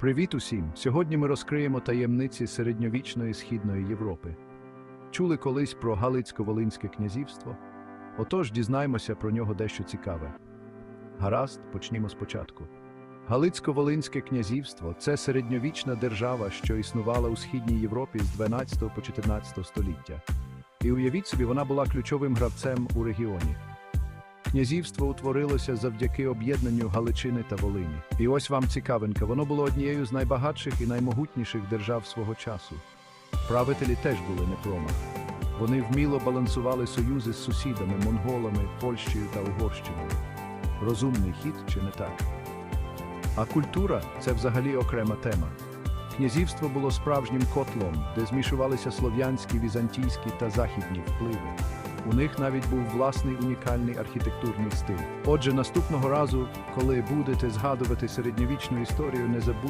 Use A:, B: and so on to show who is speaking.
A: Привіт усім! Сьогодні ми розкриємо таємниці середньовічної східної Європи. Чули колись про Галицько-Волинське князівство? Отож дізнаємося про нього дещо цікаве. Гаразд, почнімо спочатку. Галицько-Волинське князівство це середньовічна держава, що існувала у східній Європі з 12 по 14 століття. І уявіть собі, вона була ключовим гравцем у регіоні. Князівство утворилося завдяки об'єднанню Галичини та Волині. І ось вам цікавинка, воно було однією з найбагатших і наймогутніших держав свого часу. Правителі теж були не промах. Вони вміло балансували союзи з сусідами, монголами, Польщею та Угорщиною. Розумний хід чи не так? А культура це взагалі окрема тема. Князівство було справжнім котлом, де змішувалися слов'янські, візантійські та західні впливи. У них навіть був власний унікальний архітектурний стиль. Отже, наступного разу, коли будете згадувати середньовічну історію, не забудьте